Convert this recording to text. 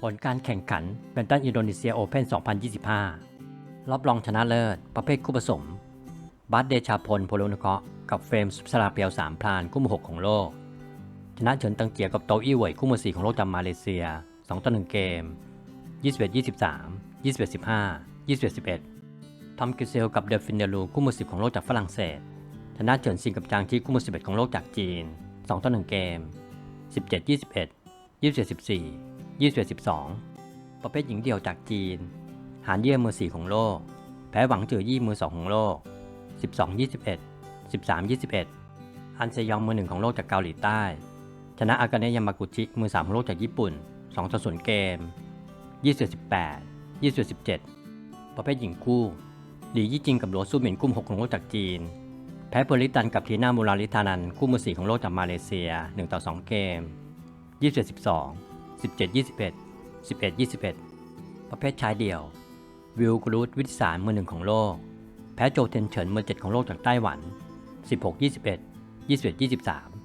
ผลการแข่งขันแบนตันอินโดนีเซียโอเพ่น2025รอบรองชนะเลิศ ประเภทคู่ผสม บัสเดชาพลโพโลนเคาะกับเฟรมสุสราเปียวสามพลานคู่มือหกของโลก ชนะเฉินตังเกียกับโตอี้เหวยคู่มือสี่ของโลกจากมาเลเซีย2ต่อ1เกม 21 23 21 15 21 11ทอมกิเซลกับเดฟินเดลูคู่มือ10 ของโลกจากฝรั่งเศส ชนะเฉินซิงกับจางที่คู่มือ11 ของโลกจากจีน2ต่อ1เกม 17 21 21 14 21 12 ประเภทหญิงเดี่ยวจากจีน หานเยี่ยมือ 4 ของโลก แพ้หวังเจือยี่มือ 2 ของโลก 12 21 13 21 อันเซยองมือ 1 ของโลกจากเกาหลีใต้ ชนะอากาเนะยามากุชิมือ 3 ของโลกจากญี่ปุ่น2ต่อ0เกม 20 18 20 17 ประเภทหญิงคู่หลียี่จิงกับหลัวสู้เหมินกุ้ม6ของโลกจากจีน แพ้เปอริตันกับทีน่ามูราลิธานันคู่มือ4ของโลกจากมาเลเซีย1ต่อ2เกม 27 12 17 21 11 21 ประเภทชายเดี่ยว วิลกรูดวิทสารมือหนึ่งของโลก แพ้โจเทนเฉินมือเจ็ดของโลกจากไต้หวัน 16 21 21 23